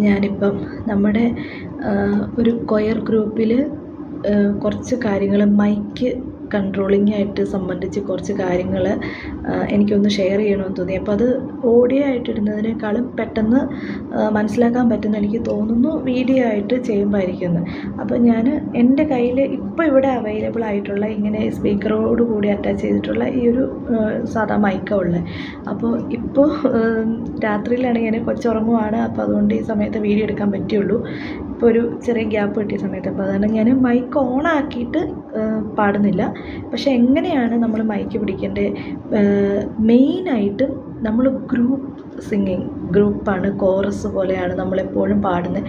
ഞാനിപ്പം നമ്മുടെ ഒരു കൊയർ ഗ്രൂപ്പിൽ കുറച്ച് കാര്യങ്ങൾ മൈക്ക് കൺട്രോളിംഗ് ആയിട്ട് സംബന്ധിച്ച് കുറച്ച് കാര്യങ്ങൾ എനിക്കൊന്ന് ഷെയർ ചെയ്യണമെന്ന് തോന്നി. അപ്പോൾ അത് ഓഡിയോ ആയിട്ട് ഇടുന്നതിനേക്കാളും പെട്ടെന്ന് മനസ്സിലാക്കാൻ പറ്റുന്ന എനിക്ക് തോന്നുന്നു വീഡിയോ ആയിട്ട് ചെയ്യുമ്പോൾ ആയിരിക്കുമെന്ന് അപ്പോൾ ഞാൻ എന്റെ കയ്യിൽ ഇപ്പോൾ ഇവിടെ അവൈലബിൾ ആയിട്ടുള്ള ഇങ്ങനെ സ്പീക്കറോട് കൂടി അറ്റാച്ച് ചെയ്തിട്ടുള്ള ഈ ഒരു സാധാ മൈക്കാണ് ഉള്ളത് അപ്പോൾ ഇപ്പോൾ രാത്രിയിലാണ് ഞാൻ കൊച്ചുറങ്ങുവാണ്. അപ്പോൾ അതുകൊണ്ട് ഈ സമയത്ത് വീഡിയോ എടുക്കാൻ പറ്റുള്ളൂ ഇപ്പോൾ ഒരു ചെറിയ ഗ്യാപ്പ് കിട്ടിയ സമയത്ത്. അപ്പോൾ അതുകൊണ്ട് ഞാൻ മൈക്ക് ഓൺ ആക്കിയിട്ട് പാടുന്നില്ല. പക്ഷേ എങ്ങനെയാണ് നമ്മൾ മൈക്ക് പിടിക്കേണ്ടത് മെയിനായിട്ടും നമ്മൾ ഗ്രൂപ്പ് സിംഗിങ് ഗ്രൂപ്പാണ് കോറസ് പോലെയാണ് നമ്മളെപ്പോഴും പാടുന്നത്.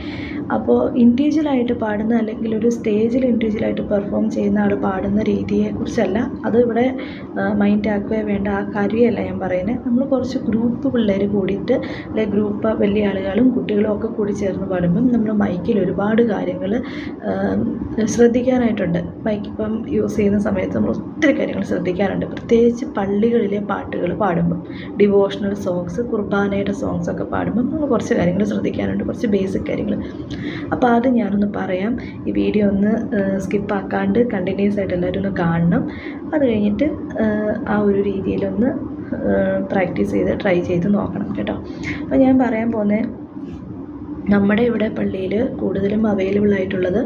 അപ്പോൾ ഇൻഡിവിജ്വലായിട്ട് പാടുന്ന അല്ലെങ്കിൽ ഒരു സ്റ്റേജിൽ ഇൻഡിവിജ്വലായിട്ട് പെർഫോം ചെയ്യുന്ന ആൾ പാടുന്ന രീതിയെക്കുറിച്ചല്ല അത് ഇവിടെ മൈൻഡ് ആക്കുകയോ വേണ്ട ആ കാര്യമല്ല ഞാൻ പറയുന്നത് നമ്മൾ കുറച്ച് ഗ്രൂപ്പ് പിള്ളേർ കൂടിയിട്ട് അല്ലെങ്കിൽ ഗ്രൂപ്പ് വലിയ ആളുകളും കുട്ടികളും ഒക്കെ കൂടി ചേർന്ന് പാടുമ്പം നമ്മൾ മൈക്കിൽ ഒരുപാട് കാര്യങ്ങൾ ശ്രദ്ധിക്കാനായിട്ടുണ്ട്. മൈക്ക് ഇപ്പം യൂസ് ചെയ്യുന്ന സമയത്ത് നമ്മൾ ഒത്തിരി കാര്യങ്ങൾ ശ്രദ്ധിക്കാനുണ്ട്. പ്രത്യേകിച്ച് പള്ളികളിലെ പാട്ടുകൾ പാടുമ്പം ഡിവോഷണൽ സോങ്സ് കുർബാനയുടെ സോങ്സ് ഒക്കെ പാടുമ്പം നമ്മൾ കുറച്ച് കാര്യങ്ങൾ ശ്രദ്ധിക്കാനുണ്ട്. കുറച്ച് ബേസിക് കാര്യങ്ങൾ അപ്പോൾ അത് ഞാനൊന്ന് പറയാം. ഈ വീഡിയോ ഒന്ന് സ്കിപ്പ് ആക്കാണ്ട് കണ്ടിന്യൂസ് ആയിട്ട് എല്ലാവരും ഒന്ന് കാണണം. അത് കഴിഞ്ഞിട്ട് ആ ഒരു രീതിയിലൊന്ന് പ്രാക്ടീസ് ചെയ്ത് ട്രൈ ചെയ്ത് നോക്കണം കേട്ടോ. അപ്പോൾ ഞാൻ പറയാൻ പോകുന്നത് നമ്മുടെ ഇവിടെ പള്ളിയിൽ കൂടുതലും അവൈലബിൾ ആയിട്ടുള്ളത്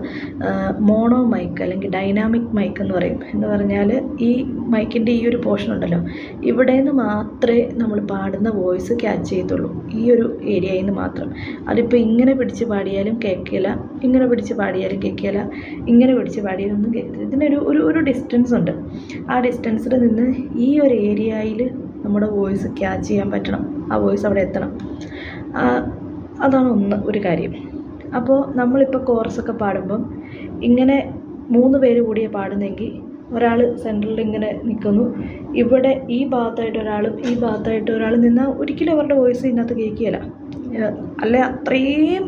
മോണോ മൈക്ക് അല്ലെങ്കിൽ ഡൈനാമിക് മൈക്ക് എന്ന് പറയും. എന്ന് പറഞ്ഞാൽ ഈ മൈക്കിന്റെ ഈ ഒരു പോർഷൻ ഉണ്ടല്ലോ. ഇവിടെ നിന്ന് മാത്രമേ നമ്മൾ പാടുന്ന വോയിസ് ക്യാച്ച് ചെയ്യത്തുള്ളൂ. ഈ ഒരു ഏരിയയിൽ നിന്ന് മാത്രം. അതിപ്പോൾ ഇങ്ങനെ പിടിച്ച് പാടിയാലും കേൾക്കില്ല ഇങ്ങനെ പിടിച്ച് പാടിയാലും കേൾക്കില്ല ഇങ്ങനെ പിടിച്ച് പാടിയാലും ഒന്നും കേൾക്കില്ല. ഇതിനൊരു ഒരു ഒരു ഡിസ്റ്റൻസ് ഉണ്ട്. ആ ഡിസ്റ്റൻസിൽ നിന്ന് ഈ ഒരു ഏരിയയിൽ നമ്മുടെ വോയിസ് ക്യാച്ച് ചെയ്യാൻ പറ്റണം. ആ വോയിസ് അവിടെ എത്തണം. അതാണ് ഒന്ന് ഒരു കാര്യം. അപ്പോൾ നമ്മളിപ്പോൾ കോറസൊക്കെ പാടുമ്പം ഇങ്ങനെ മൂന്ന് പേര് കൂടിയേ പാടുന്നെങ്കിൽ ഒരാൾ സെന്ററിൽ ഇങ്ങനെ നിൽക്കുന്നു ഇവിടെ ഈ ഭാഗത്തായിട്ട് ഒരാളും ഈ ഭാഗത്തായിട്ട് ഒരാൾ നിന്നാൽ ഒരിക്കലും അവരുടെ വോയിസ് ഇതിനകത്ത് കേൾക്കുകയില്ല. അല്ലെ അത്രയും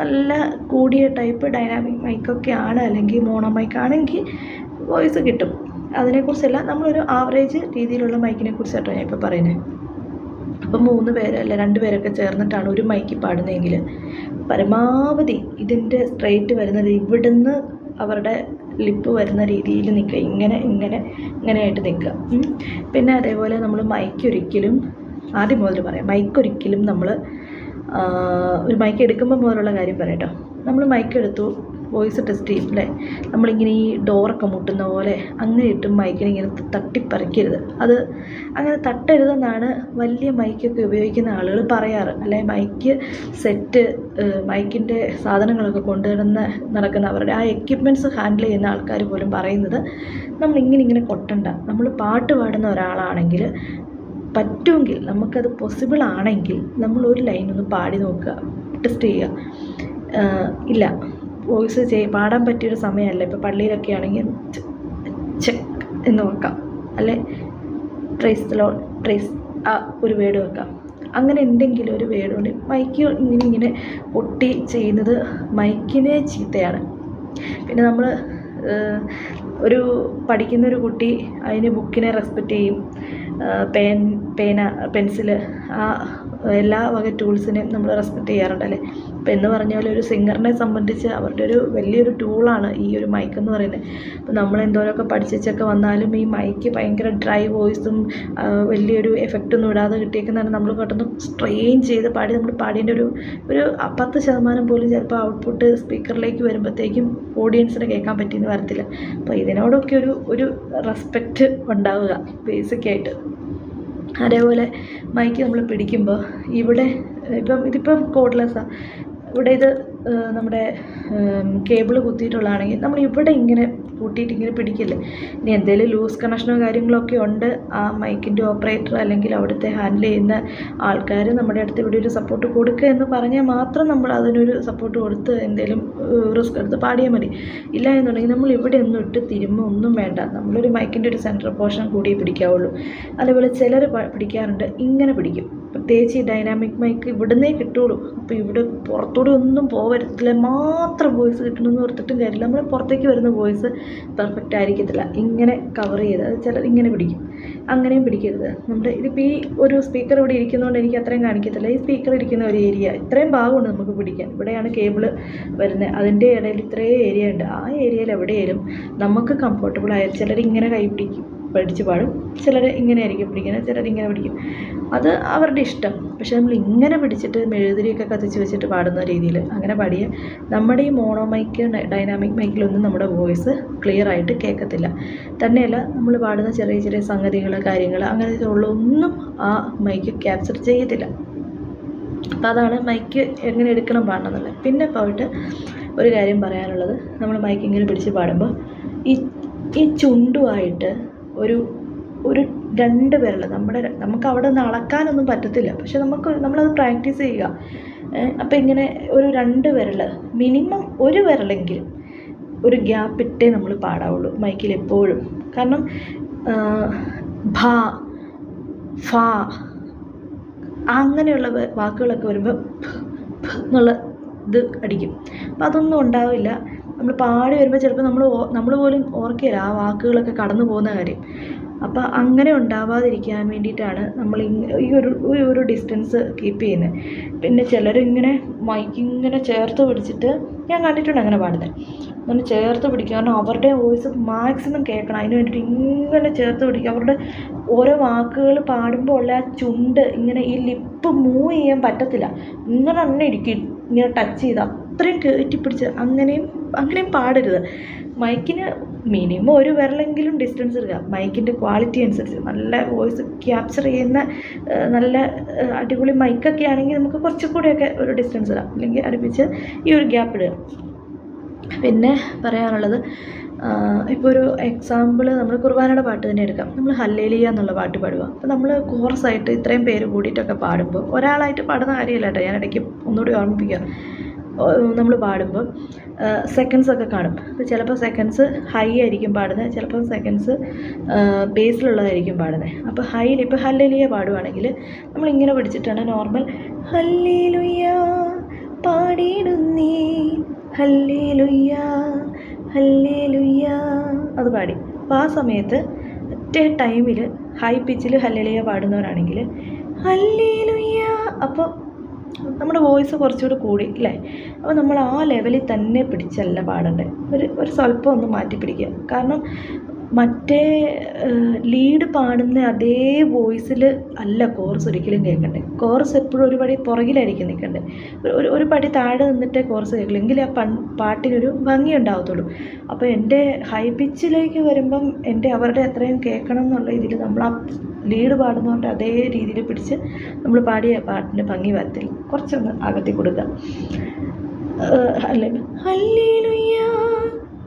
നല്ല കൂടിയ ടൈപ്പ് ഡൈനാമിക് മൈക്കൊക്കെ ആണ് അല്ലെങ്കിൽ മോണോ മൈക്ക് ആണെങ്കിൽ വോയിസ് കിട്ടും. അതിനെക്കുറിച്ചല്ല നമ്മളൊരു ആവറേജ് രീതിയിലുള്ള മൈക്കിനെ കുറിച്ചാട്ടോ ഞാൻ ഇപ്പോൾ പറയുന്നത് അപ്പം മൂന്ന് പേരല്ല രണ്ട് പേരൊക്കെ ചേർന്നിട്ടാണ് ഒരു മൈക്ക് പാടുന്നതെങ്കിൽ. പരമാവധി ഇതിന്റെ സ്ട്രെയിറ്റ് വരുന്നത് ഇവിടുന്ന് അവരുടെ ലിപ്പ് വരുന്ന രീതിയിൽ നിൽക്കുക. ഇങ്ങനെ ഇങ്ങനെ ഇങ്ങനെയായിട്ട് നിൽക്കുക. പിന്നെ അതേപോലെ നമ്മൾ മൈക്ക് ഒരിക്കലും ആദ്യം മുതൽ പറയാം മൈക്ക് ഒരിക്കലും നമ്മൾ ഒരു മൈക്ക് എടുക്കുമ്പോൾ മുതലുള്ള കാര്യം പറയാം കേട്ടോ നമ്മൾ മൈക്ക് എടുത്തു വോയിസ് ടെസ്റ്റ് ചെയ്യും അല്ലേ നമ്മളിങ്ങനെ ഈ ഡോറൊക്കെ മുട്ടുന്ന പോലെ അങ്ങനെ ഇട്ട് മൈക്കിനെ ഇങ്ങനെ തട്ടിപ്പറിക്കരുത്. അത് അങ്ങനെ തട്ടരുതെന്നാണ് വലിയ മൈക്കൊക്കെ ഉപയോഗിക്കുന്ന ആളുകൾ പറയാറ്. അല്ലെ മൈക്ക് സെറ്റ് മൈക്കിന്റെ സാധനങ്ങളൊക്കെ കൊണ്ടുവരുന്ന നടക്കുന്ന അവരുടെ ആ എക്യുപ്മെന്റ്സ് ഹാൻഡിൽ ചെയ്യുന്ന ആൾക്കാർ പോലും പറയുന്നത് നമ്മളിങ്ങനെ ഇങ്ങനെ കൊട്ടണ്ട. നമ്മൾ പാട്ട് പാടുന്ന ഒരാളാണെങ്കിൽ പറ്റുമെങ്കിൽ നമുക്കത് പോസിബിൾ ആണെങ്കിൽ നമ്മൾ ഒരു ലൈൻ ഒന്ന് പാടി നോക്കുക ടെസ്റ്റ് ചെയ്യുക. ഇല്ല. വോയിസ് ചെയ് പാടാൻ പറ്റിയൊരു സമയമല്ല. ഇപ്പോൾ പള്ളിയിലൊക്കെ ആണെങ്കിൽ ചെക്ക് എന്ന് വെക്കാം. അല്ലെ? ട്രേസ് ലോ ട്രേസ് ആ ഒരു വേർഡ് വെക്കാം. അങ്ങനെ എന്തെങ്കിലും ഒരു വേർഡ് കൊണ്ട് മൈക്ക് ഇങ്ങനെ ഇങ്ങനെ പൊട്ടി ചെയ്യുന്നത് മൈക്കിനെ ചീത്തയാണ്. പിന്നെ നമ്മൾ ഒരു പഠിക്കുന്ന ഒരു കുട്ടി അതിന് ബുക്കിനെ റെസ്പെക്റ്റ് ചെയ്യും. പേൻ പേന പെൻസിൽ ആ എല്ലാ വക ടൂൾസിനെയും നമ്മൾ റെസ്പെക്റ്റ് ചെയ്യാറുണ്ടല്ലേ അപ്പോൾ എന്ന് പറഞ്ഞ പോലെ ഒരു സിംഗറിനെ സംബന്ധിച്ച് അവരുടെ ഒരു വലിയൊരു ടൂളാണ് ഈ ഒരു മൈക്ക് എന്ന് പറയുന്നത്. അപ്പോൾ നമ്മൾ എന്തോരമൊക്കെ പഠിച്ചൊക്കെ വന്നാലും ഈ മൈക്ക് ഭയങ്കര ഡ്രൈ വോയിസും വലിയൊരു എഫക്റ്റൊന്നും ഇടാതെ കിട്ടിയേക്കുന്നതാണ് നമ്മൾ പെട്ടെന്ന് സ്ട്രെയിൻ ചെയ്ത് പാടി നമ്മൾ പാടിയതിന്റെ ഒരു ഒരു പത്ത് ശതമാനം പോലും ചിലപ്പോൾ ഔട്ട്പുട്ട് സ്പീക്കറിലേക്ക് വരുമ്പോഴത്തേക്കും ഓഡിയൻസിന് കേൾക്കാൻ പറ്റിയെന്ന് വരത്തില്ല. അപ്പോൾ ഇതിനോടൊക്കെ ഒരു ഒരു റെസ്പെക്റ്റ് ഉണ്ടാവുക ബേസിക്കായിട്ട് അതേപോലെ മൈക്ക് നമ്മൾ പിടിക്കുമ്പോൾ ഇവിടെ ഇപ്പം ഇതിപ്പം കോഡ്ലെസ്സാണ് ഇവിടെ ഇത് നമ്മുടെ കേബിൾ കുത്തിയിട്ടുള്ളതാണെങ്കിൽ നമ്മൾ ഇവിടെ ഇങ്ങനെ കൂട്ടിയിട്ട് ഇങ്ങനെ പിടിക്കില്ലേ? ഇനി എന്തെങ്കിലും ലൂസ് കണക്ഷനോ കാര്യങ്ങളോ ഒക്കെ ഉണ്ട് ആ മൈക്കിന്റെ ഓപ്പറേറ്റർ അല്ലെങ്കിൽ അവിടുത്തെ ഹാൻഡിൽ ചെയ്യുന്ന ആൾക്കാർ നമ്മുടെ അടുത്ത് ഇവിടെ ഒരു സപ്പോർട്ട് കൊടുക്കുക എന്ന് പറഞ്ഞാൽ മാത്രം നമ്മൾ അതിനൊരു സപ്പോർട്ട് കൊടുത്ത് എന്തെങ്കിലും റിസ്ക് എടുത്ത് പാടിയാൽ മതി. ഇല്ല എന്നുണ്ടെങ്കിൽ നമ്മൾ ഇവിടെ ഒന്നും ഇട്ട് തിരുമ്പ് ഒന്നും വേണ്ട. നമ്മളൊരു മൈക്കിന്റെ ഒരു സെൻട്രൽ പോർഷൻ കൂടിയേ പിടിക്കാവുള്ളൂ. അതേപോലെ ചിലർ പിടിക്കാറുണ്ട് ഇങ്ങനെ പിടിക്കും. പ്രത്യേകിച്ച് ഈ ഡൈനാമിക് മൈക്ക് ഇവിടുന്നേ കിട്ടുള്ളൂ. അപ്പോൾ ഇവിടെ പുറത്തൂടെ ഒന്നും പോകരുത്തില്ല മാത്രം വോയിസ് കിട്ടണമെന്ന് ഓർത്തിട്ടും കാര്യമില്ല. നമ്മൾ പുറത്തേക്ക് വരുന്ന വോയിസ് പെർഫെക്റ്റ് ആയിരിക്കത്തില്ല. ഇങ്ങനെ കവർ ചെയ്ത് അത് ചില ഇങ്ങനെ പിടിക്കും. അങ്ങനെയും പിടിക്കരുത്. നമ്മുടെ ഇതിപ്പോൾ ഈ ഒരു സ്പീക്കർ ഇവിടെ ഇരിക്കുന്നതുകൊണ്ട് എനിക്ക് അത്രയും കാണിക്കത്തില്ല. ഈ സ്പീക്കർ ഇരിക്കുന്ന ഒരു ഏരിയ ഇത്രയും ഭാഗമുണ്ട് നമുക്ക് പിടിക്കാൻ. ഇവിടെയാണ് കേബിൾ വരുന്നത് അതിന്റെ ഇടയിൽ ഇത്രയും ഏരിയ ഉണ്ട്. ആ ഏരിയയിൽ എവിടെയായാലും നമുക്ക് കംഫർട്ടബിൾ ആയ ചിലർ ഇങ്ങനെ കൈ പിടിക്കും. പഠിച്ച് പാടും. ചിലർ ഇങ്ങനെ ആയിരിക്കും പിടിക്കുന്നത് ചിലർ ഇങ്ങനെ പിടിക്കും അത് അവരുടെ ഇഷ്ടം. പക്ഷെ നമ്മൾ ഇങ്ങനെ പിടിച്ചിട്ട് മെഴുതിരിയൊക്കെ കത്തിച്ച് വെച്ചിട്ട് പാടുന്ന രീതിയിൽ അങ്ങനെ പാടിയ നമ്മുടെ ഈ മോണോ മൈക്ക് ഡൈനാമിക് മൈക്കിലൊന്നും നമ്മുടെ വോയിസ് ക്ലിയർ ആയിട്ട് കേൾക്കത്തില്ല. തന്നെയല്ല നമ്മൾ പാടുന്ന ചെറിയ ചെറിയ സംഗതികൾ കാര്യങ്ങൾ അങ്ങനത്തെ ഉള്ള ഒന്നും ആ മൈക്ക് ക്യാപ്ചർ ചെയ്യത്തില്ല. അപ്പോൾ അതാണ് മൈക്ക് എങ്ങനെ എടുക്കണം പാടണം എന്നുള്ളത് പിന്നെ പോയിട്ട് ഒരു കാര്യം പറയാനുള്ളത്. നമ്മൾ മൈക്ക് ഇങ്ങനെ പിടിച്ച് പാടുമ്പോൾ ഈ ഈ ചുണ്ടുമായിട്ട് ഒരു ഒരു രണ്ട് വിരൽ നമ്മുടെ നമുക്ക് അവിടെ നിന്ന് അളക്കാനൊന്നും പറ്റത്തില്ല. പക്ഷെ നമുക്ക് നമ്മളത് പ്രാക്ടീസ് ചെയ്യുക. അപ്പോൾ ഇങ്ങനെ ഒരു രണ്ട് വിരൽ മിനിമം ഒരു വിരലെങ്കിലും ഒരു ഗ്യാപ്പ് ഇട്ടേ നമ്മൾ പാടാവുള്ളൂ മൈക്കിൽ എപ്പോഴും. കാരണം ഭ ഫ അങ്ങനെയുള്ള വാക്കുകളൊക്കെ വരുമ്പോൾ എന്നുള്ള ഇത് അടിക്കും. അപ്പം അതൊന്നും ഉണ്ടാവില്ല. നമ്മൾ പാടി വരുമ്പോൾ ചിലപ്പോൾ നമ്മൾ നമ്മൾ പോലും ഓർക്കുകയില്ല ആ വാക്കുകളൊക്കെ കടന്നു പോകുന്ന കാര്യം. അപ്പോൾ അങ്ങനെ ഉണ്ടാവാതിരിക്കാൻ വേണ്ടിയിട്ടാണ് നമ്മൾ ഈ ഒരു ഈ ഒരു ഡിസ്റ്റൻസ് കീപ്പ് ചെയ്യുന്നത്. പിന്നെ ചിലരിങ്ങനെ മൈക്ക് ഇങ്ങനെ ചേർത്ത് പിടിച്ചിട്ട് ഞാൻ കണ്ടിട്ടുണ്ട് അങ്ങനെ പാടുന്നത് അങ്ങനെ ചേർത്ത് പിടിക്കുക കാരണം അവരുടെ വോയിസ് മാക്സിമം കേൾക്കണം. അതിന് വേണ്ടിയിട്ട് ഇങ്ങനെ ചേർത്ത് പിടിക്കുക അവരുടെ ഓരോ വാക്കുകൾ പാടുമ്പോൾ ഉള്ള ആ ചുണ്ട് ഇങ്ങനെ ഈ ലിപ്പ് മൂവ് ചെയ്യാൻ പറ്റത്തില്ല. ഇങ്ങനെ തന്നെ ഇരിക്കും. ഇങ്ങനെ ടച്ച് ചെയ്ത്. അത്രയും കയറ്റിപ്പിടിച്ച് അങ്ങനെയും അങ്ങനെയും പാടരുത്. മൈക്കിന് മിനിമം ഒരു വിരലെങ്കിലും ഡിസ്റ്റൻസ് എടുക്കുക മൈക്കിന്റെ ക്വാളിറ്റി അനുസരിച്ച് നല്ല വോയിസ് ക്യാപ്ചർ ചെയ്യുന്ന നല്ല അടിപൊളി മൈക്കൊക്കെ ആണെങ്കിൽ നമുക്ക് കുറച്ചും കൂടെയൊക്കെ ഒരു ഡിസ്റ്റൻസ് ഇടാം. അല്ലെങ്കിൽ അടുപ്പിച്ച് ഈ ഒരു ഗ്യാപ്പ് ഇടുക. പിന്നെ പറയാനുള്ളത് ഇപ്പോൾ ഒരു എക്സാമ്പിൾ നമ്മൾ കുർബാനയുടെ പാട്ട് തന്നെ എടുക്കാം. നമ്മൾ ഹല്ലേലിയ എന്നുള്ള പാട്ട് പാടുക. അപ്പോൾ നമ്മൾ കോറസായിട്ട് ഇത്രയും പേര് കൂടിയിട്ടൊക്കെ പാടുമ്പോൾ ഒരാളായിട്ട് പാടുന്ന കാര്യമില്ല കേട്ടോ. ഞാൻ ഇടയ്ക്ക് ഒന്നുകൂടി ഓർമ്മിപ്പിക്കുക നമ്മൾ പാടുമ്പം സെക്കൻഡ്സ് ഒക്കെ കാണും. അപ്പോൾ ചിലപ്പോൾ സെക്കൻഡ്സ് ഹൈ ആയിരിക്കും പാടുന്നത് ചിലപ്പോൾ സെക്കൻഡ്സ് ബേസിലുള്ളതായിരിക്കും പാടുന്നത് അപ്പോൾ ഹൈയിൽ ഇപ്പോൾ ഹല്ലലിയ പാടുവാണെങ്കിൽ നമ്മളിങ്ങനെ പിടിച്ചിട്ടാണ് നോർമൽ ഹല്ലേലുയ്യ പാടിയിടുന്നേ ഹല്ലേലുയ്യ ഹല്ലേലുയ്യ അത് പാടി. അപ്പോൾ ആ സമയത്ത് ഒറ്റ ടൈമിൽ ഹൈ പിച്ചിൽ ഹല്ലലിയ പാടുന്നവരാണെങ്കിൽ ഹല്ലേലുയ്യ അപ്പോൾ നമ്മുടെ വോയിസ് കുറച്ചുകൂടി കൂടി അല്ലേ? അപ്പോൾ നമ്മൾ ആ ലെവലിൽ തന്നെ പിടിച്ചല്ല പാടേണ്ടത്. ഒരു ഒരു സ്വല്പം ഒന്ന് മാറ്റി പിടിക്കുക കാരണം മറ്റേ ലീഡ് പാടുന്ന അതേ വോയിസിൽ അല്ല കോറസ് ഒരിക്കലും കേൾക്കണ്ടേ. കോറസ് എപ്പോഴും ഒരു പടി പുറകിലായിരിക്കും നിൽക്കണ്ടേ. ഒരു ഒരു പടി താഴെ നിന്നിട്ടേ കോറസ് കേൾക്കുള്ളൂ. ആ പൺ പാട്ടിനൊരു ഭംഗി ഉണ്ടാവത്തുള്ളൂ. അപ്പോൾ എന്റെ ഹൈ പിച്ചിലേക്ക് വരുമ്പം എന്റെ അവരുടെ എത്രയും കേൾക്കണം എന്നുള്ള ഇതിൽ നമ്മൾ ആ ലീഡ് പാടുന്നതുകൊണ്ട് അതേ രീതിയിൽ പിടിച്ച് നമ്മൾ പാടിയ പാട്ടിന് ഭംഗി വരത്തില്ല. കുറച്ചൊന്ന് അകത്തി കൊടുക്കുക. അല്ലേ? ഹല്ലേലൂയ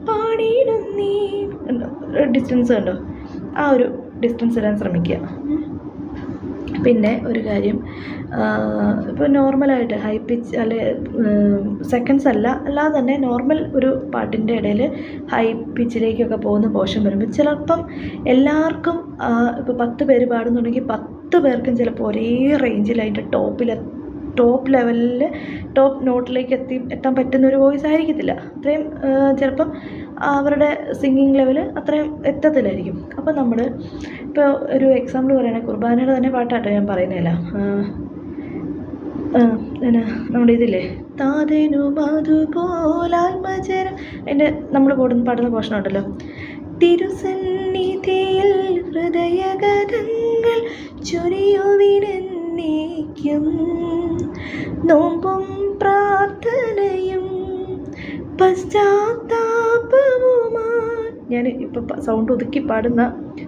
പാടിയിടുന്നേ നീ. ഡിസ്റ്റൻസ് കണ്ടോ? ആ ഒരു ഡിസ്റ്റൻസ് ഇടാൻ ശ്രമിക്കുക. പിന്നെ ഒരു കാര്യം ഇപ്പോൾ നോർമലായിട്ട് ഹൈ പിച്ച് അല്ലെ സെക്കൻഡ്സ് അല്ല അല്ലാതെ തന്നെ നോർമൽ ഒരു പാട്ടിന്റെ ഇടയിൽ ഹൈ പിച്ചിലേക്കൊക്കെ പോകുന്ന പോർഷൻ വരുമ്പോൾ ചിലപ്പം എല്ലാവർക്കും ഇപ്പോൾ പത്ത് പേര് പാടുന്നുണ്ടെങ്കിൽ പത്ത് പേർക്കും ചിലപ്പോൾ ഒരേ റേഞ്ചിലായിട്ട് ടോപ്പിൽ ടോപ്പ് ലെവലിൽ ടോപ്പ് നോട്ടിലേക്ക് എത്തി എത്താൻ പറ്റുന്ന ഒരു വോയിസ് ആയിരിക്കത്തില്ല. അത്രയും ചിലപ്പം അവരുടെ സിംഗിങ് ലെവൽ അത്രയും എത്തത്തില്ലായിരിക്കും. അപ്പം നമ്മൾ ഇപ്പോൾ ഒരു എക്സാമ്പിൾ പറയുകയാണെങ്കിൽ കുർബാനയുടെ തന്നെ പാട്ടാട്ടോ ഞാൻ പറയുന്നില്ല. പിന്നെ നമ്മുടെ ഇതില്ലേ? താതേനു അതുപോലാത്മജനം എന്റെ നമ്മൾ പാടുന്ന പാടുന്ന പോഷണം ഉണ്ടല്ലോ. തിരുസന്നിധിയിൽ ഹൃദയഗതങ്ങൾ ചൊരിയുവിനെന്നേക്കും നോമ്പും പ്രാർത്ഥനയും പശ്ചാത്താപവുമാ ഞാൻ ഇപ്പോൾ സൗണ്ട് ഒതുക്കി പാടുന്ന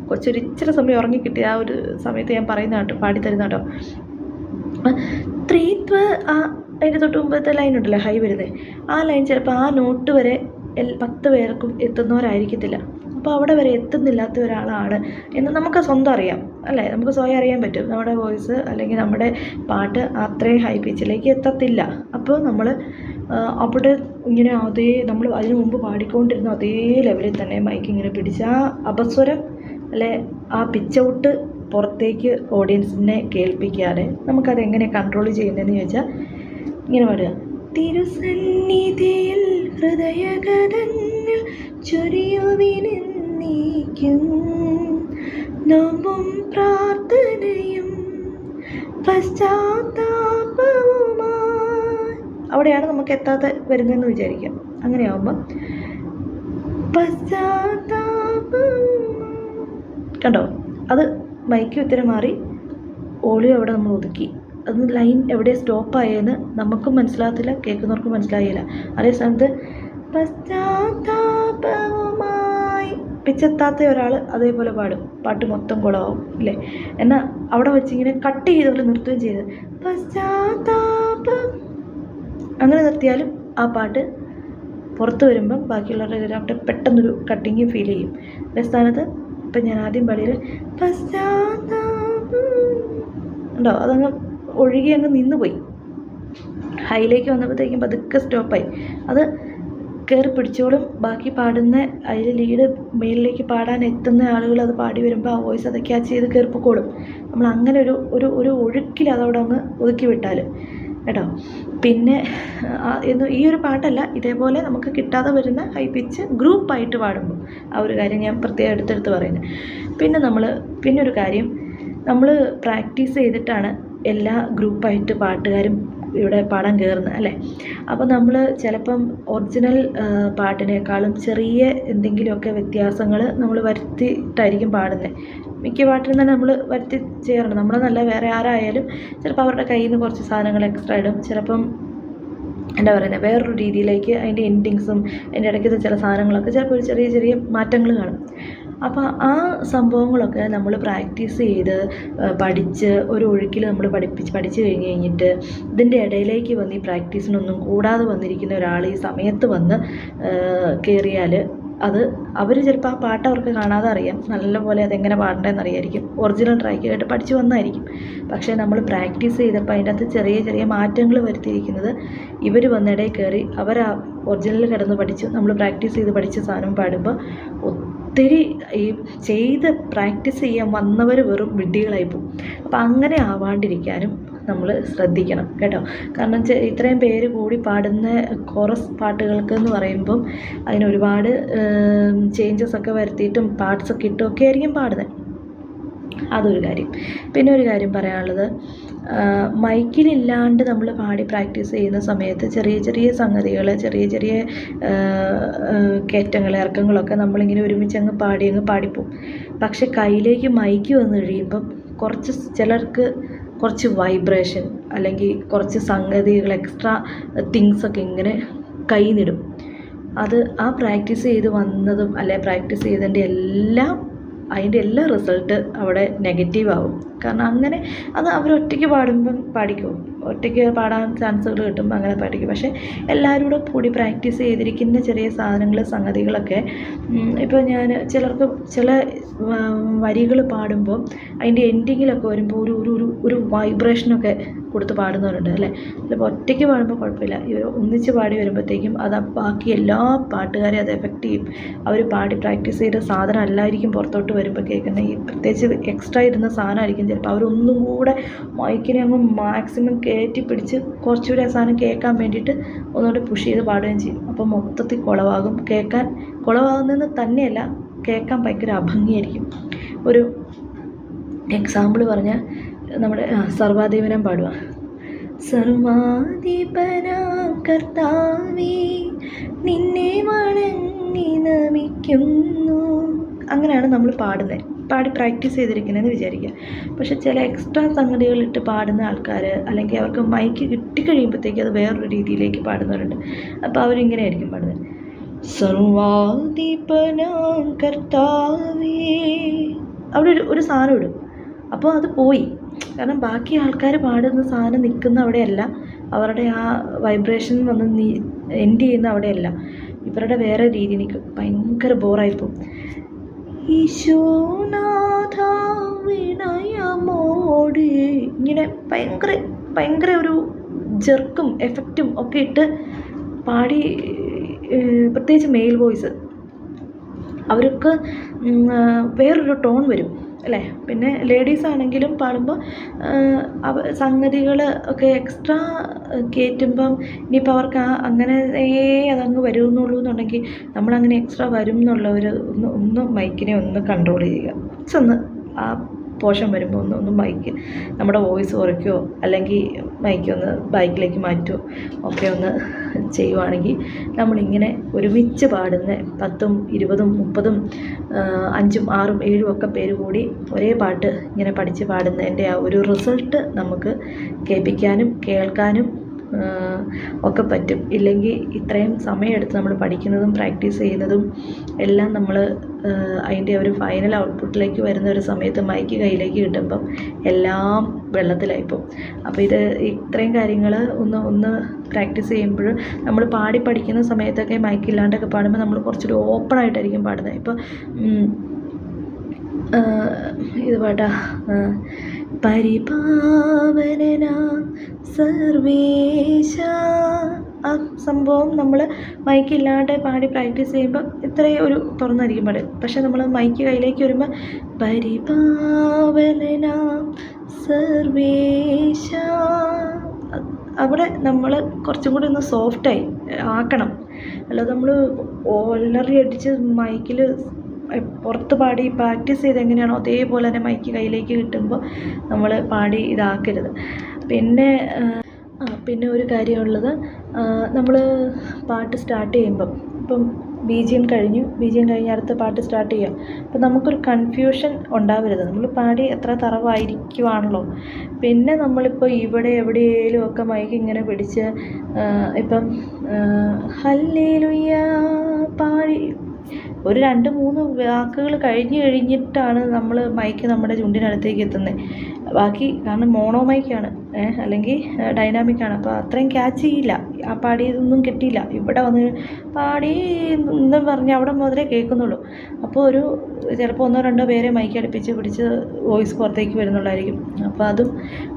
കൊച്ചൊരു ഇച്ചിരി സമയം ഉറങ്ങി കിട്ടിയ ആ ഒരു സമയത്ത് ഞാൻ പറയുന്ന കേട്ടോ പാടിത്തരുന്ന കേട്ടോ. ത്രീത്വ ആ അതിന്റെ തൊട്ട് മുമ്പത്തെ ലൈൻ ഉണ്ടല്ലോ ഹൈ വരുന്നത് ആ ലൈൻ ചിലപ്പോൾ ആ നോട്ട് വരെ പത്ത് പേർക്കും എത്തുന്നവരായിരിക്കത്തില്ല. അപ്പോൾ അവിടെ വരെ എത്തുന്നില്ലാത്ത ഒരാളാണ് എന്ന് നമുക്ക് സ്വന്തം അറിയാം അല്ലേ? നമുക്ക് സ്വയം അറിയാൻ പറ്റും. നമ്മുടെ വോയിസ് അല്ലെങ്കിൽ നമ്മുടെ പാട്ട് അത്രയും ഹൈ പിച്ചിലേക്ക് എത്തത്തില്ല. അപ്പോൾ നമ്മൾ അവിടെ ഇങ്ങനെ അതേ നമ്മൾ അതിനു മുമ്പ് പാടിക്കൊണ്ടിരുന്ന അതേ ലെവലിൽ തന്നെ മൈക്ക് ഇങ്ങനെ പിടിച്ച് ആ അപസ്വരം അല്ലെ ആ പിച്ച് ഔട്ട് പുറത്തേക്ക് ഓഡിയൻസിനെ കേൾപ്പിക്കാതെ നമുക്കതെങ്ങനെ കൺട്രോൾ ചെയ്യുന്നതെന്ന് ചോദിച്ചാൽ ഇങ്ങനെ പാടുക. തിരുസന്നിധിയിൽ ഹൃദയഗതങ്ങൾ ചൊരിയുവിനെന്നേക്കും നോമ്പും പ്രാർത്ഥനയും അവിടെയാണ് നമുക്ക് എത്താത്ത വരുന്നതെന്ന് വിചാരിക്കാം. അങ്ങനെയാവുമ്പം പശ്ചാത്താപവുമായി. കണ്ടോ? അത് മൈക്ക് ഉത്തരം മാറി ഓളിയോ അവിടെ നമ്മൾ ഒതുക്കി. അത് ലൈൻ എവിടെ സ്റ്റോപ്പ് ആയെന്ന് നമുക്കും മനസ്സിലാകത്തില്ല കേൾക്കുന്നവർക്കും മനസ്സിലായില്ല. അതേ സ്ഥാനത്ത് പശ്ചാത്താപവുമായി പിച്ചെത്താത്ത ഒരാൾ അതേപോലെ പാടും. പാട്ട് മൊത്തം കുളമാവും അല്ലേ? എന്നാൽ അവിടെ വെച്ച് ഇങ്ങനെ കട്ട് ചെയ്തുകൊണ്ട് നിർത്തുകയും ചെയ്ത്. പശ്ചാത്താപം. അങ്ങനെ നിർത്തിയാലും ആ പാട്ട് പുറത്ത് വരുമ്പം ബാക്കിയുള്ളവരുടെ അവിടെ പെട്ടെന്നൊരു കട്ടിങ് ഫീൽ ചെയ്യും. അതേ സ്ഥാനത്ത് ഇപ്പം ഞാൻ ആദ്യം പശ്ചാത്താപം. ഉണ്ടോ? അതങ്ങ് ഒഴുകി അങ്ങ് നിന്ന് പോയി ഹൈയിലേക്ക് വന്നപ്പോഴത്തേക്കും പതുക്കെ സ്റ്റോപ്പായി അത് കയറി പിടിച്ചോളും. ബാക്കി പാടുന്ന അതിൽ ലീഡ് മേളിലേക്ക് പാടാൻ എത്തുന്ന ആളുകൾ അത് പാടി വരുമ്പോൾ ആ വോയിസ് അത് ക്യാച്ച് ചെയ്ത് കയറി പൊക്കോളും നമ്മൾ അങ്ങനെ ഒരു ഒരു ഒരു ഒഴുക്കിൽ അതവിടെ അങ്ങ് ഒതുക്കി വിട്ടാൽ കേട്ടോ? പിന്നെ ഈ ഒരു പാട്ടല്ല ഇതേപോലെ നമുക്ക് കിട്ടാതെ വരുന്ന ഹൈ പിച്ച് ഗ്രൂപ്പായിട്ട് പാടുമ്പോൾ ആ ഒരു കാര്യം ഞാൻ പ്രത്യേകം എടുത്തെടുത്ത് പറയുന്നത് പിന്നെ നമ്മൾ പിന്നെ ഒരു കാര്യം നമ്മൾ പ്രാക്ടീസ് ചെയ്തിട്ടാണ് എല്ലാ ഗ്രൂപ്പായിട്ട് പാട്ടുകാരും ഇവിടെ പാടാൻ കയറുന്നത് അല്ലേ? അപ്പോൾ നമ്മൾ ചിലപ്പം ഒറിജിനൽ പാട്ടിനേക്കാളും ചെറിയ എന്തെങ്കിലുമൊക്കെ വ്യത്യാസങ്ങൾ നമ്മൾ വരുത്തിയിട്ടായിരിക്കും പാടുന്നത് മിക്ക പാട്ടിനും തന്നെ നമ്മൾ വരുത്തി ചെയ്യാറുണ്ട്. നമ്മളെന്നല്ല വേറെ ആരായാലും ചിലപ്പോൾ അവരുടെ കയ്യിൽ നിന്ന് കുറച്ച് സാധനങ്ങൾ എക്സ്ട്രാ ഇടും. ചിലപ്പം എന്താ പറയുന്നത് വേറൊരു രീതിയിലേക്ക് അതിന്റെ എൻഡിങ്സും അതിന്റെ ഇടയ്ക്കത്തെ ചില സാധനങ്ങളൊക്കെ ചിലപ്പോൾ ഒരു ചെറിയ ചെറിയ മാറ്റങ്ങൾ കാണും. അപ്പോൾ ആ സംഭവങ്ങളൊക്കെ നമ്മൾ പ്രാക്ടീസ് ചെയ്ത് പഠിച്ച് ഒരു ഒഴുക്കിൽ നമ്മൾ പഠിപ്പിച്ച് പഠിച്ച് കഴിഞ്ഞ് കഴിഞ്ഞിട്ട് ഇതിന്റെ ഇടയിലേക്ക് വന്ന് ഈ പ്രാക്ടീസിനൊന്നും കൂടാതെ വന്നിരിക്കുന്ന ഒരാൾ ഈ സമയത്ത് വന്ന് കയറിയാൽ അത് അവർ ചിലപ്പോൾ ആ പാട്ട് അവർക്ക് കാണാതെ അറിയാം. നല്ലപോലെ അതെങ്ങനെ പാടേണ്ടതെന്ന് അറിയായിരിക്കും ഒറിജിനൽ ട്രാക്ക് കേട്ട് പഠിച്ചു വന്നായിരിക്കും. പക്ഷേ നമ്മൾ പ്രാക്ടീസ് ചെയ്തപ്പോൾ അതിന്റെ അകത്ത് ചെറിയ ചെറിയ മാറ്റങ്ങൾ വരുത്തിയിരിക്കുന്നത് ഇവർ വന്നിടയിൽ കയറി അവർ ഒറിജിനൽ കിടന്ന് പഠിച്ച് നമ്മൾ പ്രാക്ടീസ് ചെയ്ത് പഠിച്ച സാധനം പാടുമ്പോൾ ഒത്തിരി ഈ ചെയ്ത് പ്രാക്ടീസ് ചെയ്യാൻ വന്നവർ വെറും വിഡ്ഢികളായി പോകും. അപ്പം അങ്ങനെ ആവാണ്ടിരിക്കാനും നമ്മൾ ശ്രദ്ധിക്കണം കേട്ടോ. കാരണം ഇത്രയും പേര് കൂടി പാടുന്ന കോറസ് പാട്ടുകൾക്ക് എന്ന് പറയുമ്പം അതിന് ഒരുപാട് ചേഞ്ചസ് ഒക്കെ വരുത്തിയിട്ടും പാർട്സ് ഒക്കെ ഇട്ടും ആയിരിക്കും പാടുന്നത് അതൊരു കാര്യം. പിന്നെ ഒരു കാര്യം പറയാനുള്ളത് മൈക്കിലില്ലാണ്ട് നമ്മൾ പാടി പ്രാക്ടീസ് ചെയ്യുന്ന സമയത്ത് ചെറിയ ചെറിയ സംഗതികൾ ചെറിയ ചെറിയ കയറ്റങ്ങൾ ഇറക്കങ്ങളൊക്കെ നമ്മളിങ്ങനെ ഒരുമിച്ച് അങ്ങ് പാടി അങ്ങ് പാടിപ്പോവും. പക്ഷെ കയ്യിലേക്ക് മൈക്ക് വന്നു കഴിയുമ്പം കുറച്ച് ചിലർക്ക് കുറച്ച് വൈബ്രേഷൻ അല്ലെങ്കിൽ കുറച്ച് സംഗതികൾ എക്സ്ട്രാ തിങ്സൊക്കെ ഇങ്ങനെ കൈ നിടും. അത് ആ പ്രാക്ടീസ് ചെയ്ത് വന്നതും അല്ലെ പ്രാക്ടീസ് ചെയ്തതിന്റെ എല്ലാം അതിന്റെ എല്ലാ റിസൾട്ട് അവിടെ നെഗറ്റീവ് ആവും. കാരണം അങ്ങനെ അത് അവരൊറ്റയ്ക്ക് പാടുമ്പം പാടിക്കും? ഒറ്റയ്ക്ക് പാടാൻ ചാൻസുകൾ കിട്ടുമ്പോൾ അങ്ങനെ പാടിക്കും. പക്ഷേ എല്ലാവരും കൂടെ കൂടി പ്രാക്ടീസ് ചെയ്തിരിക്കുന്ന ചെറിയ സാധനങ്ങൾ സംഗതികളൊക്കെ ഇപ്പോൾ ഞാൻ ചിലർക്ക് ചില വരികൾ പാടുമ്പോൾ അതിന്റെ എൻഡിങ്ങിലൊക്കെ വരുമ്പോൾ ഒരു ഒരു ഒരു ഒരു വൈബ്രേഷനൊക്കെ കൊടുത്ത് പാടുന്നവരുണ്ട് അല്ലേ? ചിലപ്പോൾ ഒറ്റയ്ക്ക് പാടുമ്പോൾ കുഴപ്പമില്ല. ഇവർ ഒന്നിച്ച് പാടി വരുമ്പോഴത്തേക്കും അത് ബാക്കി എല്ലാ പാട്ടുകാരെയും അത് എഫക്റ്റ് ചെയ്യും. അവർ പാടി പ്രാക്ടീസ് ചെയ്ത സാധനം അല്ലായിരിക്കും പുറത്തോട്ട് വരുമ്പോൾ കേൾക്കുന്നത്. ഈ പ്രത്യേകിച്ച് എക്സ്ട്രാ ഇരുന്ന സാധനമായിരിക്കും ചിലപ്പോൾ. അവരൊന്നും കൂടെ മൈക്കിനെ അങ്ങ് മാക്സിമം കയറ്റി പിടിച്ച് കുറച്ചുകൂടി സാധനം കേൾക്കാൻ വേണ്ടിയിട്ട് ഒന്നുകൂടി പുഷ് ചെയ്ത് പാടുകയും ചെയ്യും. അപ്പോൾ മൊത്തത്തിൽ കുളവാകും. കേൾക്കാൻ കുളവാകുന്നതെന്ന് തന്നെയല്ല കേൾക്കാൻ ഭയങ്കര അഭംഗിയായിരിക്കും. ഒരു എക്സാമ്പിൾ പറഞ്ഞാൽ നമ്മുടെ സർവാധീപനം പാടുക. സർവാധിപന കർത്താവേ നിന്നെ വണങ്ങി നമിക്കുന്നു. അങ്ങനെയാണ് നമ്മൾ പാടുന്നത്. പാടി പ്രാക്ടീസ് ചെയ്തിരിക്കുന്നതെന്ന് വിചാരിക്കുക പക്ഷെ ചില എക്സ്ട്രാ സംഗതികളിട്ട് പാടുന്ന ആൾക്കാർ അല്ലെങ്കിൽ അവർക്ക് മൈക്ക് കിട്ടിക്കഴിയുമ്പോഴത്തേക്ക് അത് വേറൊരു രീതിയിലേക്ക് പാടുന്നവരുണ്ട്. അപ്പോൾ അവരിങ്ങനെ ആയിരിക്കും പാടുന്നത് കർത്താവേ. അവിടെ ഒരു ഒരു സാധനം ഇടും. അപ്പോൾ അത് പോയി. കാരണം ബാക്കി ആൾക്കാർ പാടുന്ന സാധനം നിൽക്കുന്ന അവിടെയല്ല. അവരുടെ ആ വൈബ്രേഷൻ വന്ന് എൻഡ് ചെയ്യുന്ന അവിടെയല്ല. ഇവരുടെ വേറെ രീതി നിൽക്കും ഭയങ്കര ബോറായിപ്പോവും ഈശോനാഥ വിനയമോട് ഇങ്ങനെ ഭയങ്കര ഭയങ്കര ഒരു ജെർക്കും എഫക്റ്റും ഒക്കെ ഇട്ട് പാടി പ്രത്യേകിച്ച് മെയിൽ വോയിസ് അവർക്ക് വേറൊരു ടോൺ വരും. അല്ലേ? പിന്നെ ലേഡീസ് ആണെങ്കിലും പാടുമ്പോൾ സംഗതികൾ ഒക്കെ എക്സ്ട്രാ കയറ്റുമ്പം ഇനിയിപ്പോൾ അവർക്ക് ആ അങ്ങനെ അതങ്ങ് വരുമെന്നുള്ളൂ എന്നുണ്ടെങ്കിൽ നമ്മളങ്ങനെ എക്സ്ട്രാ വരും എന്നുള്ള ഒരു ഒന്ന് ഒന്ന് മൈക്കിനെ ഒന്ന് കൺട്രോൾ ചെയ്യുക. ചെന്ന് ആ പോഷൻ വരുമ്പോൾ ഒന്ന് ഒന്ന് മൈക്ക് നമ്മുടെ വോയിസ് കുറയ്ക്കുകയോ അല്ലെങ്കിൽ മൈക്ക് ഒന്ന് ബാക്കിലേക്ക് മാറ്റുമോ ഒക്കെ ഒന്ന് ചെയ്യുവാണെങ്കിൽ നമ്മളിങ്ങനെ ഒരുമിച്ച് പാടുന്ന പത്തും ഇരുപതും മുപ്പതും അഞ്ചും ആറും ഏഴും ഒക്കെ പേര് കൂടി ഒരേ പാട്ട് ഇങ്ങനെ പഠിച്ച് പാടുന്നതിന്റെ ആ ഒരു റിസൾട്ട് നമുക്ക് കേൾപ്പിക്കാനും കേൾക്കാനും ഒക്കെ പറ്റും. ഇല്ലെങ്കിൽ ഇത്രയും സമയമെടുത്ത് നമ്മൾ പഠിക്കുന്നതും പ്രാക്ടീസ് ചെയ്യുന്നതും എല്ലാം നമ്മൾ അതിന്റെ ഒരു ഫൈനൽ ഔട്ട്പുട്ടിലേക്ക് വരുന്ന ഒരു സമയത്ത് മൈക്ക് കയ്യിലേക്ക് കിട്ടുമ്പം എല്ലാം വെള്ളത്തിലായിപ്പോവും അപ്പോൾ ഇത് ഇത്രയും കാര്യങ്ങൾ ഒന്ന് ഒന്ന് പ്രാക്ടീസ് ചെയ്യുമ്പോൾ നമ്മൾ പാടി പഠിക്കുന്ന സമയത്തൊക്കെ മൈക്ക് ഇല്ലാണ്ടൊക്കെ പാടുമ്പോൾ നമ്മൾ കുറച്ചൊരു ഓപ്പണായിട്ടായിരിക്കും പാടുന്നത്. ഇപ്പോൾ ഇത് പാട്ടാ പരിപാവനനാം സർവേശ ആ സംഭവം നമ്മൾ മൈക്കില്ലാണ്ട് പാടി പ്രാക്ടീസ് ചെയ്യുമ്പോൾ ഇത്രയും ഒരു തുറന്നായിരിക്കും പാടും പക്ഷെ നമ്മൾ മൈക്ക് കയ്യിലേക്ക് വരുമ്പോൾ പരിപാവനനാം സർവേശ അവിടെ നമ്മൾ കുറച്ചും കൂടി ഒന്ന് സോഫ്റ്റായി ആക്കണം അല്ലാതെ നമ്മൾ ഓലറി അടിച്ച് മൈക്കിൽ പുറത്ത് പാടി പ്രാക്ടീസ് ചെയ്ത് എങ്ങനെയാണോ അതേപോലെ തന്നെ മൈക്ക് കയ്യിലേക്ക് കിട്ടുമ്പോൾ നമ്മൾ പാടി ഇതാക്കരുത്. പിന്നെ പിന്നെ ഒരു കാര്യമുള്ളത് നമ്മൾ പാട്ട് സ്റ്റാർട്ട് ചെയ്യുമ്പം ഇപ്പം ബി ജി എം കഴിഞ്ഞു ബി ജി എം കഴിഞ്ഞ് അടുത്ത പാട്ട് സ്റ്റാർട്ട് ചെയ്യാം അപ്പം നമുക്കൊരു കൺഫ്യൂഷൻ ഉണ്ടാവരുത്. നമ്മൾ പാടി എത്ര തറവായിരിക്കുവാണല്ലോ. പിന്നെ നമ്മളിപ്പോൾ ഇവിടെ എവിടെയെങ്കിലും ഒക്കെ മൈക്ക് ഇങ്ങനെ പിടിച്ച് ഇപ്പം ഹല്ലേലുയ്യ പാടി ഒരു രണ്ട് മൂന്ന് വാക്കുകൾ കഴിഞ്ഞ് കഴിഞ്ഞിട്ടാണ് നമ്മൾ മൈക്ക് നമ്മുടെ ചുണ്ടിനടുത്തേക്ക് എത്തുന്നത് ബാക്കി കാരണം മോണോ മൈക്കാണ് അല്ലെങ്കിൽ ഡൈനാമിക്കാണ് അപ്പോൾ അത്രയും ക്യാച്ച് ചെയ്യില്ല. ആ പാടിയതൊന്നും കിട്ടിയില്ല. ഇവിടെ വന്ന് പാടി എന്ന് പറഞ്ഞ് അവിടെ മുതലേ കേൾക്കുന്നുള്ളൂ. അപ്പോൾ ഒരു ചിലപ്പോൾ ഒന്നോ രണ്ടോ പേരെ മൈക്ക് അടുപ്പിച്ച് പിടിച്ച് വോയിസ് പുറത്തേക്ക് വരുന്നുള്ളായിരിക്കും. അപ്പോൾ അതും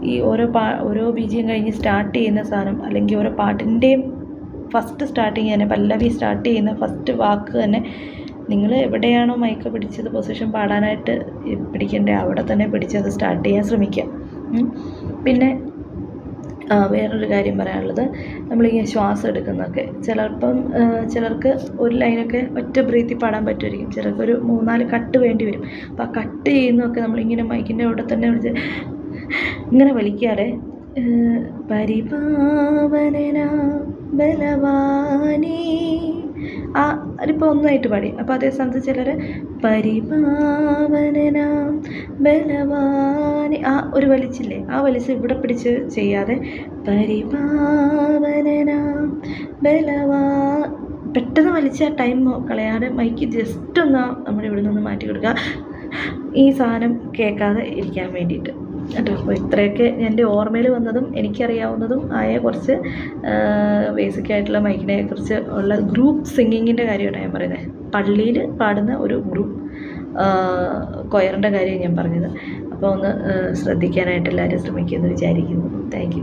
ഈ ഓരോ പാ ഓരോ ബീജിയും കഴിഞ്ഞ് സ്റ്റാർട്ട് ചെയ്യുന്ന സാധനം അല്ലെങ്കിൽ ഓരോ പാട്ടിന്റെയും ഫസ്റ്റ് സ്റ്റാർട്ടിങ് തന്നെ പല്ലവി സ്റ്റാർട്ട് ചെയ്യുന്ന ഫസ്റ്റ് വാക്ക് തന്നെ നിങ്ങൾ എവിടെയാണോ മൈക്ക് പിടിച്ചത് പൊസിഷൻ പാടാനായിട്ട് പിടിക്കേണ്ടത് അവിടെ തന്നെ പിടിച്ചത് സ്റ്റാർട്ട് ചെയ്യാൻ ശ്രമിക്കുക പിന്നെ വേറൊരു കാര്യം പറയാനുള്ളത് നമ്മളിങ്ങനെ ശ്വാസം എടുക്കുന്നതൊക്കെ. ചിലപ്പം ചിലർക്ക് ഒരു ലൈനൊക്കെ ഒറ്റ ബ്രീത്തിൽ പാടാൻ പറ്റുമായിരിക്കും. ചിലർക്ക് ഒരു മൂന്നാൽ കട്ട് വേണ്ടി വരും. അപ്പോൾ ആ കട്ട് ചെയ്യുന്നതൊക്കെ നമ്മളിങ്ങനെ മൈക്കിന്റെ അവിടെ തന്നെ ഇങ്ങനെ വലിക്കാതെ പരിപാവനന ബലവാനേ ആ അതിപ്പോൾ ഒന്നായിട്ട് പാടി. അപ്പോൾ അതേ സ്ഥാനത്ത് ചിലർ പരിപാവനനാം ബലവാനി ആ ഒരു വലിച്ചില്ലേ? ആ വലിച്ച് ഇവിടെ പിടിച്ച് ചെയ്യാതെ പരിപാവനനാം ബലവാ പെട്ടെന്ന് വലിച്ച ടൈം കളയാതെ മൈക്ക് ജസ്റ്റ് ഒന്ന് നമ്മുടെ ഇവിടെ നിന്ന് മാറ്റി കൊടുക്കുക. ഈ സാധനം കേൾക്കാതെ ഇരിക്കാൻ വേണ്ടിയിട്ട്. കേട്ടോ. അപ്പോൾ ഇത്രയൊക്കെ എന്റെ ഓർമ്മയിൽ വന്നതും എനിക്കറിയാവുന്നതും ആയ കുറച്ച് ബേസിക് ആയിട്ടുള്ള മൈക്കിനെ കുറിച്ച് ഉള്ള ഗ്രൂപ്പ് സിംഗിങ്ങിന്റെ കാര്യമാണ് ഞാൻ പറയുന്നത് പള്ളിയിൽ പാടുന്ന ഒരു ഗ്രൂപ്പ് കൊയറിന്റെ കാര്യം ഞാൻ പറഞ്ഞത്. അപ്പോൾ ഒന്ന് ശ്രദ്ധിക്കാനായിട്ട് എല്ലാവരും ശ്രമിക്കുമെന്ന് വിചാരിക്കുന്നു. താങ്ക്